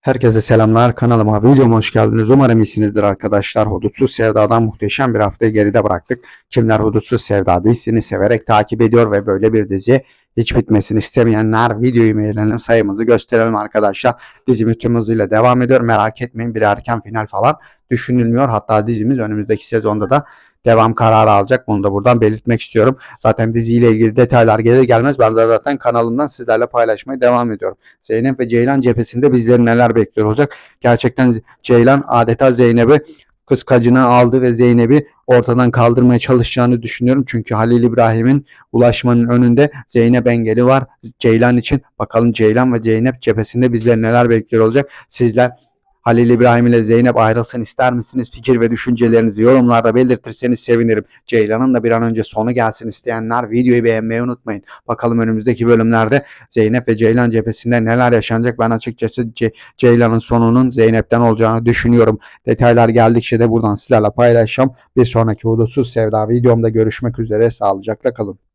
Herkese selamlar kanalıma videoma hoş geldiniz. Umarım iyisinizdir arkadaşlar. Hudutsuz Sevda'dan muhteşem bir haftayı geride bıraktık. Kimler Hudutsuz Sevda dizisini severek takip ediyor ve böyle bir dizi hiç bitmesini istemeyenler videoyu beğenelim sayımızı gösterelim arkadaşlar. Dizimiz tüm hızıyla devam ediyor. Merak etmeyin bir erken final falan düşünülmüyor. Hatta dizimiz önümüzdeki sezonda da devam kararı alacak. Bunu da buradan belirtmek istiyorum. Zaten diziyle ilgili detaylar gelir gelmez ben de zaten kanalımdan sizlerle paylaşmaya devam ediyorum. Zeynep ve Ceylan cephesinde bizleri neler bekliyor olacak? Gerçekten Ceylan adeta Zeynep'i kıskacına aldı ve Zeynep'i ortadan kaldırmaya çalışacağını düşünüyorum. Çünkü Halil İbrahim'in ulaşmanın önünde Zeynep engeli var. Ceylan için bakalım Ceylan ve Zeynep cephesinde bizleri neler bekliyor olacak? Sizler Halil İbrahim ile Zeynep ayrılsın ister misiniz? Fikir ve düşüncelerinizi yorumlarda belirtirseniz sevinirim. Ceylan'ın da bir an önce sonu gelsin isteyenler videoyu beğenmeyi unutmayın. Bakalım önümüzdeki bölümlerde Zeynep ve Ceylan cephesinde neler yaşanacak? Ben açıkçası Ce- Ceylan'ın sonunun Zeynep'ten olacağını düşünüyorum. Detaylar geldikçe de buradan sizlerle paylaşacağım. Bir sonraki Hudutsuz Sevda videomda görüşmek üzere. Sağlıcakla kalın.